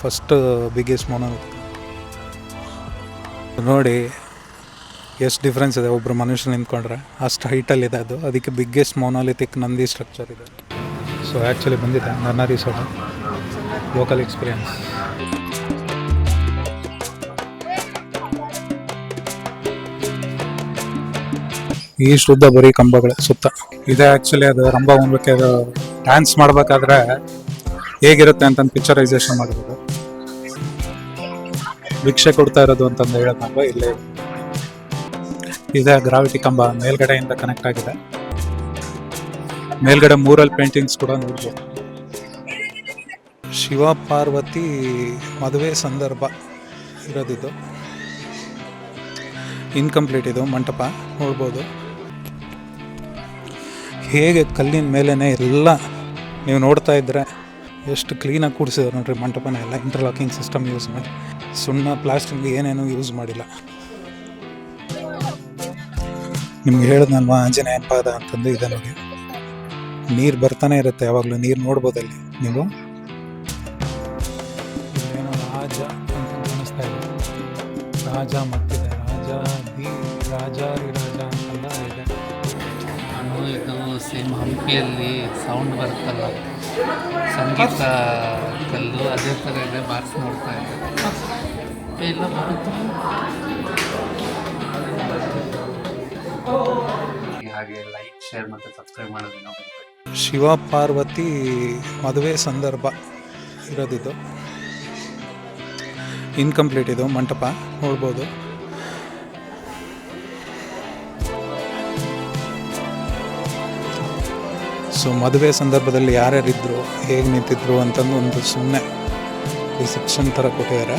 First biggest mono ನೋಡಿ, ಎಷ್ಟು difference ಇದೆ? ಒಬ್ಬರು ಮನುಷ್ಯ ನಿಂತ್ಕೊಂಡ್ರೆ ಅಷ್ಟು ಹೈಟಲ್ಲಿದೆ ಅದು. ಅದಕ್ಕೆ ಬಿಗ್ಗೆಸ್ಟ್ ಮೋನೋಲಿಥಿಕ್ ನಂದಿ ಸ್ಟ್ರಕ್ಚರ್ ಇದೆ. ಸೊ ಆ್ಯಕ್ಚುಲಿ ಬಂದಿದೆ. ನನ್ನ ಸೋಡ. ಲೋಕಲ್ ಎಕ್ಸ್ಪೀರಿಯನ್ಸ್ ಈ ಶುದ್ಧ ಬರೀ ಕಂಬಗಳ ಸುತ್ತ. ಇದೆ ಆ್ಯಕ್ಚುಲಿ ಅದು ಹೊಂದಕ್ಕೆ ಅದು ಡ್ಯಾನ್ಸ್ ಮಾಡಬೇಕಾದ್ರೆ ಹೇಗಿರುತ್ತೆ ಅಂತ ಪಿಕ್ಚರೈಸೇಷನ್ ಮಾಡಿರೋದು. ಭಿಕ್ಷೆ ಕೊಡ್ತಾ ಇರೋದು ಅಂತಂದು ಹೇಳೋದಲ್ವ ಇಲ್ಲೇ ಇದೆ. ಗ್ರಾವಿಟಿ ಕಂಬ ಮೇಲ್ಗಡೆಯಿಂದ ಕನೆಕ್ಟ್ ಆಗಿದೆ. ಮೇಲ್ಗಡೆ ಮೂರಲ್ ಪೇಂಟಿಂಗ್ಸ್ ಕೂಡ ನೋಡ್ಬೋದು. ಶಿವ ಪಾರ್ವತಿ ಮದುವೆ ಸಂದರ್ಭ ಇರೋದಿದ್ದು ಇನ್ಕಂಪ್ಲೀಟ್ ಇದು, ಮಂಟಪ ನೋಡ್ಬೋದು. ಹೇಗೆ ಕಲ್ಲಿನ ಮೇಲೇ ಎಲ್ಲ ನೀವು ನೋಡ್ತಾ ಇದ್ದರೆ ಎಷ್ಟು ಕ್ಲೀನಾಗಿ ಕೂಡಿಸಿದ್ರು ನೋಡ್ರಿ ಮಂಟಪನ ಎಲ್ಲ ಇಂಟರ್ಲಾಕಿಂಗ್ ಸಿಸ್ಟಮ್ ಯೂಸ್ ಮಾಡಿ. ಸುಣ್ಣ ಪ್ಲಾಸ್ಟಿಕ್ ಏನೇನು ಯೂಸ್ ಮಾಡಿಲ್ಲ. ನಿಮ್ಗೆ ಹೇಳಿದ್ನಲ್ವಾ ಆಂಜನೇಯನ ಪಾದ ಅಂತಂದು ಇದೆ ನಮಗೆ ನೀರು ಬರ್ತಾನೆ ಇರುತ್ತೆ, ಯಾವಾಗಲೂ ನೀರು ನೋಡ್ಬೋದಲ್ಲಿ ನೀವು? ರಾಜ ಅಂತ ಕಾಣಿಸ್ತಾ ಇದೆ. ರಾಜ ಮತ್ತಿದೆ, ರಾಜ ದಿ ರಾಜಾರಿ ರಾಜ ಅಂತೆಲ್ಲ ಇದೆ. ಹಂಪಿಯಲ್ಲಿ ಸೌಂಡ್ ಬರುತ್ತಲ್ಲ. ಸಂಗೀತ ಕಲ್ಲು ಅದೇ ಥರ ಇದೆ ಮಾರ್ಕ್ಸ್ ನೋಡ್ತಾ ಇದ್ದೆ ಎಲ್ಲ ಬರುತ್ತೆ ಹಾಗೆ ಲೈಕ್ ಶೇರ್ ಮತ್ತು ಸಬ್ಸ್ಕ್ರೈಬ್ ಮಾಡೋದನ್ನ. ಶಿವ ಪಾರ್ವತಿ ಮದುವೆ ಸಂದರ್ಭ ಇರೋದಿದ್ದು ಇನ್ಕಂಪ್ಲೀಟ್ ಇದು ಮಂಟಪ ನೋಡ್ಬೋದು. ಸೊ ಮದುವೆ ಸಂದರ್ಭದಲ್ಲಿ ಯಾರ್ಯಾರಿದ್ರು, ಹೇಗೆ ನಿಂತಿದ್ರು ಅಂತಂದು ಒಂದು ಸುಮ್ಮನೆ ರಿಸೆಪ್ಷನ್ ಥರ ಕೊಟ್ಟಿದ್ದಾರೆ.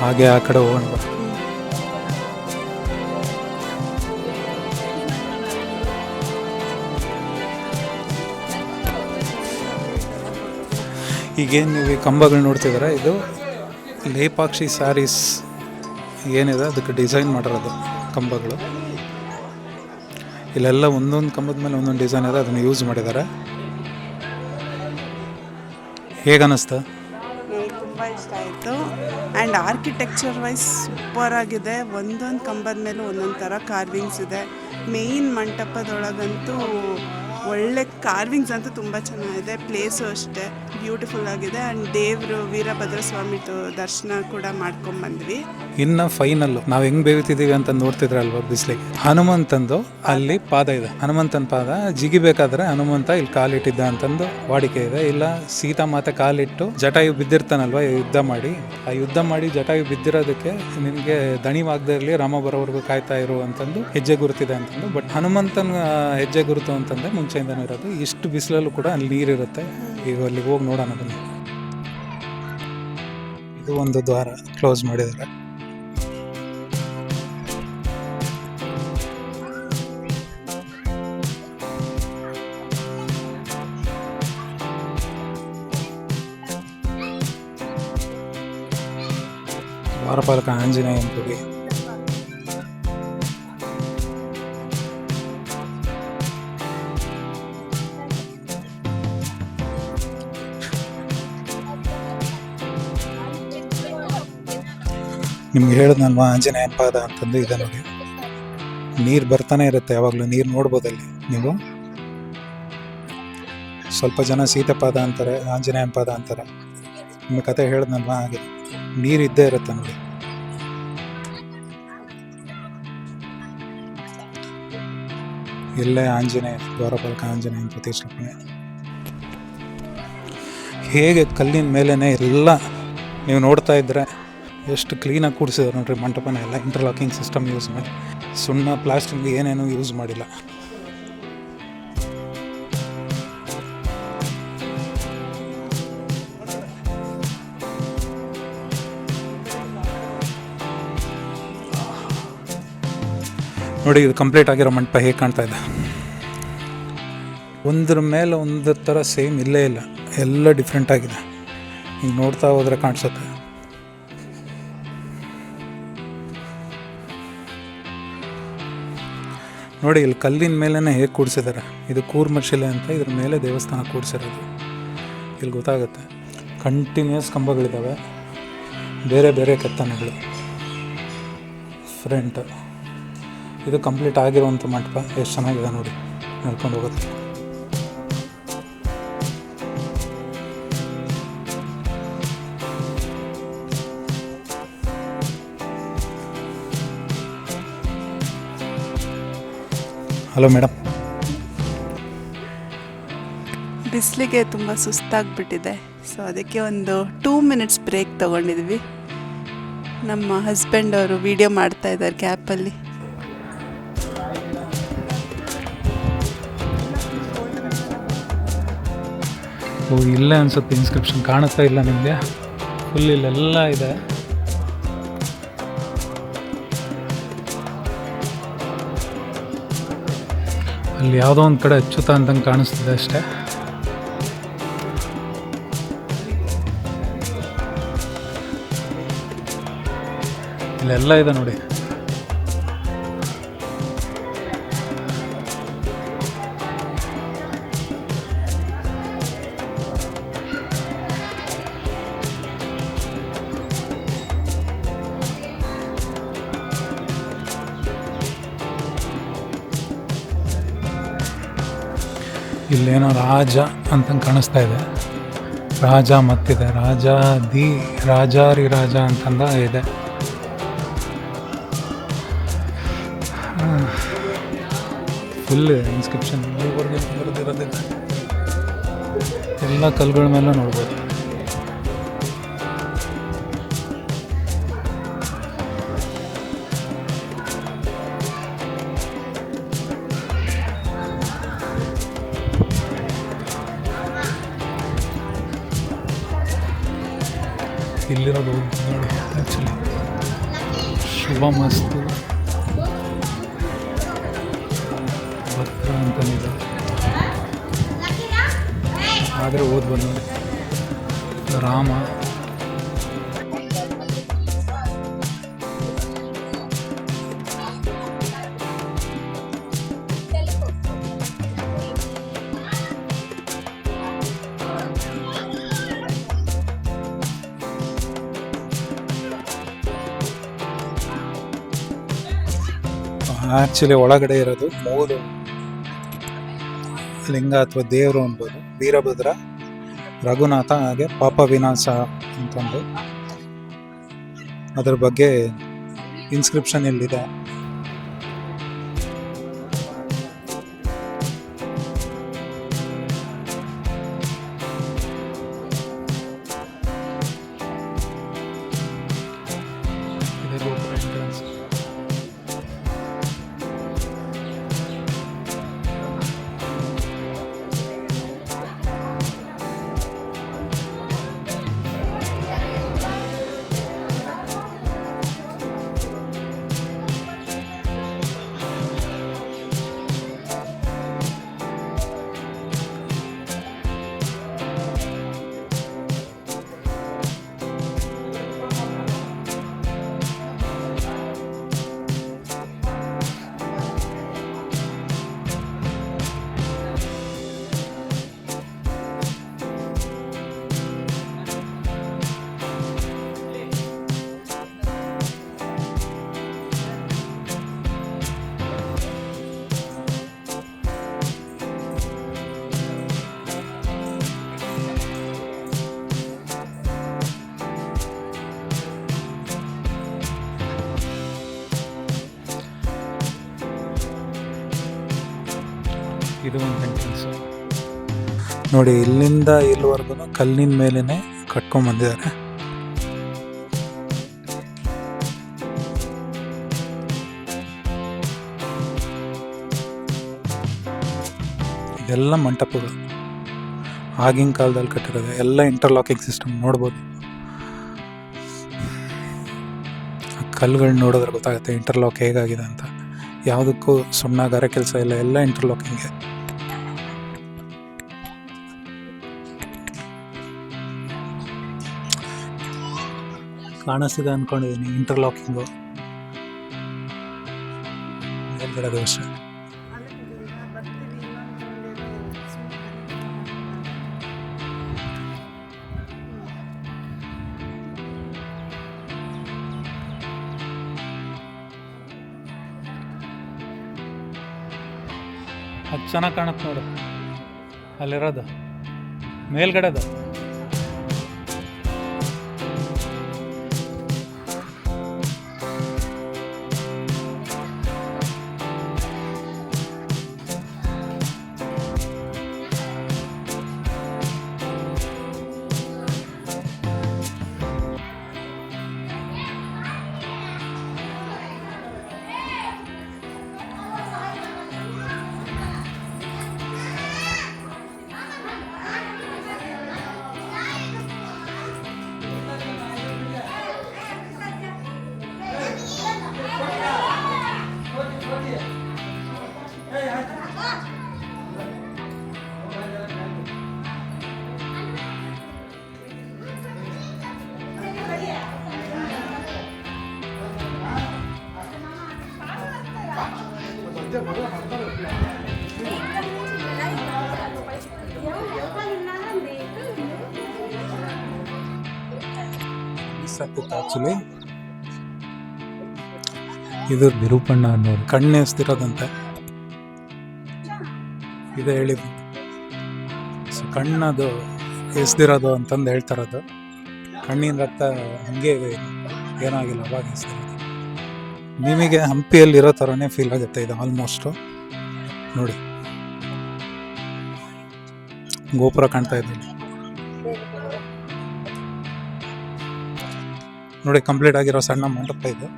ಹಾಗೆ ಆ ಕಡೆ ಹೋಗೋಣ ಈಗೇನು ನೀವು ಈ ಕಂಬಗಳು ನೋಡ್ತಿದ್ದೀರ? ಇದು ಲೇಪಾಕ್ಷಿ ಸ್ಯಾರೀಸ್ ಏನಿದೆ? ಅದಕ್ಕೆ ಡಿಸೈನ್ ಮಾಡಿರೋದು ಕಂಬಗಳು. ಇಲ್ಲೆಲ್ಲ ಒಂದೊಂದು ಕಂಬದ ಮೇಲೆ ಒಂದೊಂದು ಡಿಸೈನ್ ಇದೆ, ಅದನ್ನು ಯೂಸ್ ಮಾಡಿದ್ದಾರೆ. ಹೇಗನ್ನಿಸ್ತಾ ತುಂಬ ಇಷ್ಟ ಆಯಿತು. ಆ್ಯಂಡ್ ಆರ್ಕಿಟೆಕ್ಚರ್ ವೈಸ್ ಸೂಪರ್ ಆಗಿದೆ. ಒಂದೊಂದು ಕಂಬದ ಮೇಲೆ ಒಂದೊಂದು ಥರ ಕಾರ್ವಿಂಗ್ಸ್ ಇದೆ. ಮೇಯ್ನ್ ಮಂಟಪದೊಳಗಂತೂ ಒಳ್ಳೆ ಕಾರ್ವಿಂಗ್ಸ್ ಅಂತೂ ತುಂಬ ಚೆನ್ನಾಗಿದೆ ಪ್ಲೇಸು ಅಷ್ಟೇ ಬ್ಯೂಟಿಫುಲ್ ಆಗಿದೆ. ಆ್ಯಂಡ್ ದೇವರು ವೀರಭದ್ರ ಸ್ವಾಮಿದು ದರ್ಶನ ಕೂಡ ಮಾಡ್ಕೊಂಬಂದ್ವಿ. ಇನ್ನು ಫೈನಲ್ ನಾವು ಹೆಂಗ್ ಬೇಯ್ತಿದೀವಿ ಅಂತ ನೋಡ್ತಿದ್ರಲ್ವಾ ಬಿಸ್ಲಿಗೆ? ಹನುಮಂತಂದು ಅಲ್ಲಿ ಪಾದ ಇದೆ. ಹನುಮಂತನ ಪಾದ ಜಿಗಿಬೇಕಾದ್ರೆ ಹನುಮಂತ ಇಲ್ಲಿ ಕಾಲಿಟ್ಟಿದ್ದ ಅಂತಂದು ವಾಡಿಕೆ ಇದೆ. ಇಲ್ಲ, ಸೀತಾ ಮಾತೆ ಕಾಲಿಟ್ಟು ಜಟಾಯು ಬಿದ್ದಿರ್ತಾನಲ್ವಾ ಯುದ್ಧ ಮಾಡಿ? ಆ ಯುದ್ಧ ಮಾಡಿ ಜಟಾಯು ಬಿದ್ದಿರೋದಕ್ಕೆ ನಿನಗೆ ದಣಿವಾಗದೇ ಇರಲಿ, ರಾಮ ಬರೋವರೆಗೂ ಕಾಯ್ತಾ ಇರು ಅಂತಂದು ಹೆಜ್ಜೆ ಗುರುತಿದೆ ಅಂತಂದು. ಬಟ್ ಹನುಮಂತನ ಹೆಜ್ಜೆ ಗುರುತು ಅಂತಂದ್ರೆ ಮುಂಚೆಯಿಂದನೂ ಇರೋದು. ಇಷ್ಟು ಬಿಸಿಲಲ್ಲೂ ಕೂಡ ಅಲ್ಲಿ ನೀರಿರುತ್ತೆ. ಈಗ ಅಲ್ಲಿಗೆ ಹೋಗಿ ನೋಡೋಣ ಬನ್ನಿ ಇದು ಒಂದು ದ್ವಾರ ಕ್ಲೋಸ್ ಮಾಡಿದ್ದಾರೆ. ದ್ವಾರಪಾಲಕ ಆಂಜನೇಯ ಗುಡಿ ನಿಮ್ಗೆ ಹೇಳದ್ನಲ್ವ ಆಂಜನೇಯನ ಪಾದ ಅಂತಂದು ಇದೆ ನೋಡಿ. ನೀರು ಬರ್ತಾನೆ ಇರುತ್ತೆ, ಯಾವಾಗಲೂ ನೀರು ನೋಡ್ಬೋದಲ್ಲಿ ನೀವು? ಸ್ವಲ್ಪ ಜನ ಸೀತಪಾದ ಅಂತಾರೆ, ಆಂಜನೇಯನ ಪಾದ ಅಂತಾರೆ. ನಿಮ್ಮ ಕತೆ ಹೇಳದ್ನಲ್ವ ಹಾಗೆ. ನೀರು ಇದ್ದೇ ಇರುತ್ತೆ ನೋಡಿ. ಇಲ್ಲೇ ಆಂಜನೇಯ, ದ್ವಾರಪಾಲಕ ಆಂಜನೇಯನ ಪ್ರತಿಷ್ಠಾಪನೆ. ಹೇಗೆ ಕಲ್ಲಿನ ಮೇಲೇ ಎಲ್ಲ ನೀವು ನೋಡ್ತಾ ಇದ್ದರೆ ಎಷ್ಟು ಕ್ಲೀನಾಗಿ ಕೂಡಿಸಿದ್ರು ನೋಡ್ರಿ ಮಂಟಪನ ಎಲ್ಲ ಇಂಟರ್ಲಾಕಿಂಗ್ ಸಿಸ್ಟಮ್ ಯೂಸ್ ಮಾಡಿ. ಸುಣ್ಣ ಪ್ಲಾಸ್ಟಿಕ್ ಏನೇನು ಯೂಸ್ ಮಾಡಿಲ್ಲ. ನೋಡಿ, ಇದು ಕಂಪ್ಲೀಟ್ ಆಗಿರೋ ಮಂಟಪ ಹೇಗೆ ಕಾಣ್ತಾ ಇದೆ? ಒಂದ್ರ ಮೇಲೆ ಒಂದರ ಥರ ಸೇಮ್ ಇಲ್ಲೇ ಇಲ್ಲ. ಎಲ್ಲ ಡಿಫ್ರೆಂಟ್ ಆಗಿದೆ. ಹಿಂಗೆ ನೋಡ್ತಾ ಹೋದ್ರೆ ಕಾಣಿಸುತ್ತೆ. ನೋಡಿ, ಇಲ್ಲಿ ಕಲ್ಲಿನ ಮೇಲೇ ಹೇಗೆ ಕೂಡಿಸಿದ್ದಾರೆ ಇದು ಕೂರ್ಮಶಿಲೆ ಅಂತ ಇದ್ರ ಮೇಲೆ ದೇವಸ್ಥಾನ ಕೂಡಿಸಿರೋದು. ಇಲ್ಲಿ ಗೊತ್ತಾಗುತ್ತೆ. ಕಂಟಿನ್ಯೂಸ್ ಕಂಬಗಳಿದ್ದಾವೆ ಬೇರೆ ಬೇರೆ ಕೆತ್ತನೆಗಳು. ಫ್ರಂಟ್ ಇದು ಕಂಪ್ಲೀಟ್ ಆಗಿರುವಂಥ ಮಂಟಪ ಎಷ್ಟು ಚೆನ್ನಾಗಿದೆ ನೋಡಿ. ನಡ್ಕೊಂಡು ಹೋಗುತ್ತೆ. Hello madam. ಬಿಸಿಲಿಗೆ ತುಂಬ ಸುಸ್ತಾಗ್ಬಿಟ್ಟಿದೆ. ಸೊ ಅದಕ್ಕೆ ಒಂದು ಟೂ ಮಿನಿಟ್ಸ್ ಬ್ರೇಕ್ ತೊಗೊಂಡಿದ್ವಿ. ನಮ್ಮ ಹಸ್ಬೆಂಡ್ ಅವರು ವಿಡಿಯೋ ಮಾಡ್ತಾ ಇದ್ದಾರೆ ಗ್ಯಾಪಲ್ಲಿ ಓ, ಇಲ್ಲ ಅನ್ಸುತ್ತೆ ಇನ್ಸ್ಕ್ರಿಪ್ಷನ್ ಕಾಣುತ್ತಾ ಇಲ್ಲ ನಿಮಗೆ. ಫುಲ್ ಇಲ್ಲೆಲ್ಲ ಇದೆ. ಅಲ್ಲಿ ಯಾವುದೋ ಒಂದು ಕಡೆ ಅಚ್ಚುತ ಅಂತಂಗೆ ಕಾಣಿಸ್ತಿದೆ ಅಷ್ಟೇ. ಇಲ್ಲೆಲ್ಲ ಇದೆ ನೋಡಿ. ಇಲ್ಲೇನೋ ರಾಜ ಅಂತ ಕಾಣಿಸ್ತಾ ಇದೆ. ರಾಜ ಮತ್ತಿದೆ. ರಾಜ ದಿ ರಾಜಾರಿ ರಾಜ ಅಂತಂದ ಇದೆ. ಫುಲ್ ಇನ್ಸ್ಕ್ರಿಪ್ಷನ್ ಎಲ್ಲ ಕಲ್ಗಳ ಮೇಲೆ ನೋಡ್ಬೋದು. ಇಲ್ಲಿರೋದು ನೋಡಿ ಆ್ಯಕ್ಚುಲಿ ಶುಭ ಮಸ್ತು. ಅಂತನಿದೆ. ಆದರೆ ಓದ್ಬೋದು ರಾಮ. ಆ್ಯಕ್ಚುಲಿ ಒಳಗಡೆ ಇರೋದು ಮೂರು. ಲಿಂಗ ಅಥವಾ ದೇವರು ಅನ್ಬೋದು ವೀರಭದ್ರ, ರಘುನಾಥ ಹಾಗೆ ಪಾಪ ವಿನಾಶ ಅಂತಂದು. ಅದ್ರ ಬಗ್ಗೆ ಇನ್ಸ್ಕ್ರಿಪ್ಷನ್ ಇಲ್ಲಿದೆ ಇದು ಒಂದು ಎಂಟ್ರೆನ್ಸ್ ನೋಡಿ, ಇಲ್ಲಿಂದ ಇಲ್ಲಿವರೆಗೂ ಕಲ್ಲಿನ ಮೇಲೇ ಕಟ್ಕೊಂಡ್ ಬಂದಿದ್ದಾರೆ. ಇದೆಲ್ಲ ಮಂಟಪಗಳು. ಆಗಿನ ಕಾಲದಲ್ಲಿ ಕಟ್ಟಿರೋದು. ಎಲ್ಲ ಇಂಟರ್ಲಾಕಿಂಗ್ ಸಿಸ್ಟಮ್ ನೋಡ್ಬೋದು. ಆ ಕಲ್ಲುಗಳನ್ನ ನೋಡಿದ್ರೆ ಗೊತ್ತಾಗುತ್ತೆ ಇಂಟರ್ಲಾಕ್ ಹೇಗಾಗಿದೆ ಅಂತ. ಯಾವುದಕ್ಕೂ ಸುಣ್ಣ, ಗಾರೆ ಕೆಲಸ ಇಲ್ಲ. ಎಲ್ಲ ಇಂಟರ್ಲಾಕಿಂಗ್ಗೆ ಕಾಣಿಸ್ತಿದೆ ಅನ್ಕೊಂಡಿದ್ದೀನಿ ಇಂಟರ್ಲಾಕಿಂಗು ಮೇಲ್ಗಡೆ ಅಷ್ಟೇ. ಅದು ಚೆನ್ನಾಗಿ ಕಾಣುತ್ತೆ ನೋಡು. ಅಲ್ಲಿರೋದು. ಮೇಲ್ಗಡೆದು. ಆಗ್ತಿತ್ತು ಆ್ಯಕ್ಚುಲಿ ಇದು ನಿರೂಪಣ್ಣ ಅನ್ನೋರು. ಕಣ್ಣು ಸ್ಥಿರದಂತೆ ಇದೆ ಹೇಳಿದ್ದು. ಸೊ ಕಣ್ಣದು ಎಸ್ದಿರೋದು ಅಂತಂದು ಹೇಳ್ತಾರದು ಕಣ್ಣಿನ ರಕ್ತ ಹಂಗೆ. ಏನಾಗಿಲ್ಲ ಅವಾಗ ಎಸ್ದಿರೋದು ನಿಮಗೆ ಹಂಪಿಯಲ್ಲಿರೋ ಥರನೇ ಫೀಲ್ ಆಗುತ್ತೆ ಇದು ಆಲ್ಮೋಸ್ಟು ನೋಡಿ. ಗೋಪುರ ಕಾಣ್ತಾ ಇದೆ ನೋಡಿ ಕಂಪ್ಲೀಟ್ ಆಗಿರೋ ಸಣ್ಣ ಮಂಟಪ ಇದು.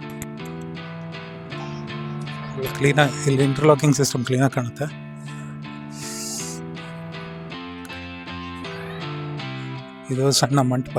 ಕ್ಲೀನಾಗಿ ಇಲ್ಲಿ ಇಂಟರ್ಲಾಕಿಂಗ್ ಸಿಸ್ಟಮ್ ಕ್ಲೀನಾಗಿ ಕಾಣುತ್ತೆ. ಇದು ಸಣ್ಣ ಮಂಟಪ.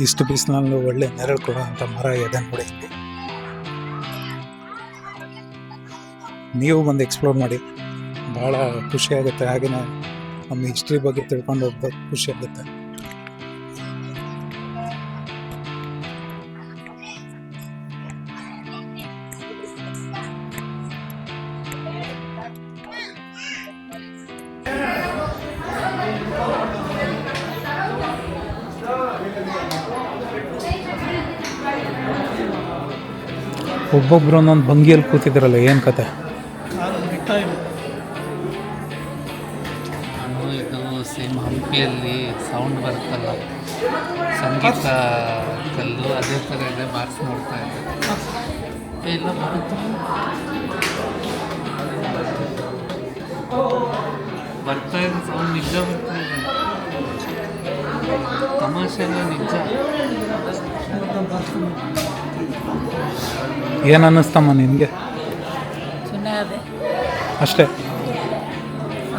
ಇಷ್ಟು ಬಿಸಿಲಲ್ಲೂ ಒಳ್ಳೆ ನೆರಳು ಕೊಡುವಂಥ ಮರ ಇದೆ ನೋಡಿ. ಇಲ್ಲಿ ನೀವು ಬಂದು ಎಕ್ಸ್ಪ್ಲೋರ್ ಮಾಡಿ. ಭಾಳ ಖುಷಿ ಆಗುತ್ತೆ. ಹಾಗೆಯೇ ನಮ್ಮ ಹಿಸ್ಟ್ರಿ ಬಗ್ಗೆ ತಿಳ್ಕೊಂಡು ಹೋಗ್ಬೇಕು. ಖುಷಿ ಒಬ್ಬೊಬ್ರು ಒಂದೊಂದು ಭಂಗಿಯಲ್ಲಿ ಕೂತಿದ್ರಲ್ಲ, ಏನು ಕತೆ? ಇದು ಸೇಮ್ ಹಂಪಿಯಲ್ಲಿ ಸೌಂಡ್ ಬರುತ್ತಲ್ಲ, ಸಂಗೀತ ಕಲ್ಲು, ಅದೇ ಥರ ಇದೆ, ಬಾರಿಸಿ ನೋಡ್ತಾ ಇದ್ದೆ. ಎಲ್ಲ ಬರುತ್ತೆ. ಬರ್ತಾ ಇದೆ ಸೌಂಡ್ ನಿಜ ಬರ್ತಾ ಇದೆ. ತಮಾಷೆ ನಿಜ. ಏನು ಅನ್ನಿಸ್ತಮ್ಮ ನಿನಗೆ? ಚೆನ್ನಾಗಿದೆ ಅಷ್ಟೇ.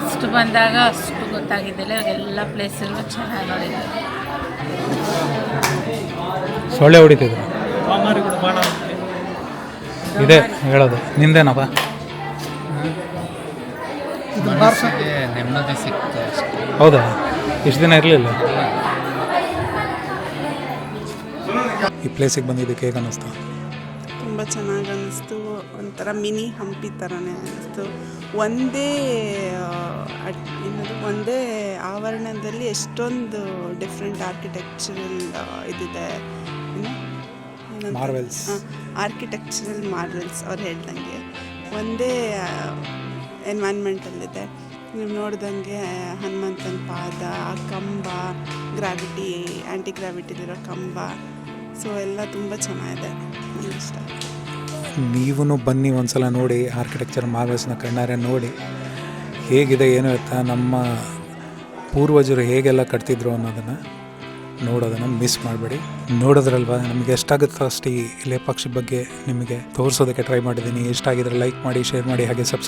ಅಷ್ಟು ಬಂದಾಗ ಅಷ್ಟು ಗೊತ್ತಾಗಿದ್ದಿಲ್ಲ ಎಲ್ಲ ಪ್ಲೇಸಲ್ಲೂ ಚೆನ್ನಾಗಿ ಸೊಳ್ಳೆ ಹೊಡಿತಿದ್ರು? ಇದೆ ಹೇಳೋದು. ನಿಂದೇನಪ್ಪ? ಮನಸ್ಸಿಗೆ ನೆಮ್ಮದಿ ಸಿಕ್ತು ಅಷ್ಟೇ. ಹೌದಾ? ಇಷ್ಟು ದಿನ ಇರಲಿಲ್ಲ? ಈ ಪ್ಲೇಸಿಗೆ ಬಂದಿದ್ದಕ್ಕೆ ಹೇಗೆ ಅನ್ನಿಸ್ತು? ತುಂಬ ಚೆನ್ನಾಗಿ ಅನ್ನಿಸ್ತು. ಒಂಥರ ಮಿನಿ ಹಂಪಿ ಥರನೇ ಅನ್ನಿಸ್ತು. ಒಂದೇ ಏನದು ಒಂದೇ ಆವರಣದಲ್ಲಿ ಎಷ್ಟೊಂದು ಡಿಫ್ರೆಂಟ್ ಆರ್ಕಿಟೆಕ್ಚರಲ್ ಇದಿದೆ. ಮಾರ್ವೆಲ್ಸ್ ಆರ್ಕಿಟೆಕ್ಚರಲ್ ಮಾರ್ವೆಲ್ಸ್ ಅವ್ರು ಹೇಳ್ದಂಗೆ. ಒಂದೇ ಎನ್ವೈರ್ನ್ಮೆಂಟಲ್ಲಿದೆ ನೀವು ನೋಡ್ದಂಗೆ, ಹನುಮಂತನ ಪಾದ, ಆ ಕಂಬ ಗ್ರಾವಿಟಿ ಆ್ಯಂಟಿ ಗ್ರಾವಿಟಿಲಿರೋ ಕಂಬ. ಸೊ ಎಲ್ಲ ತುಂಬ ಚೆನ್ನಾಗಿದೆ. ನನಗೆ ಇಷ್ಟ. ನೀವು ಬನ್ನಿ ಒಂದ್ಸಲ ನೋಡಿ ಆರ್ಕಿಟೆಕ್ಚರ್ ಮಾರ್ಗಸ್ನ ಕಣ್ಣಾರೆ ನೋಡಿ. ಹೇಗಿದೆ, ಏನು ಇರ್ತಾ ನಮ್ಮ ಪೂರ್ವಜರು ಹೇಗೆಲ್ಲ ಕಟ್ತಿದ್ರು ಅನ್ನೋದನ್ನು ನೋಡೋದನ್ನು ಮಿಸ್ ಮಾಡಬೇಡಿ. ನೋಡೋದ್ರಲ್ವ, ನಮಗೆ ಎಷ್ಟಾಗುತ್ತೋ ಅಷ್ಟು ಈ ಲೇಪಾಕ್ಷಿ ಬಗ್ಗೆ ನಿಮಗೆ ತೋರಿಸೋದಕ್ಕೆ ಟ್ರೈ ಮಾಡಿದ್ದೀನಿ. ಇಷ್ಟ ಆಗಿದ್ರೆ ಲೈಕ್ ಮಾಡಿ ಶೇರ್ ಮಾಡಿ, ಹಾಗೆ ಸಬ್ಸ್ಕ್ರೈಬ್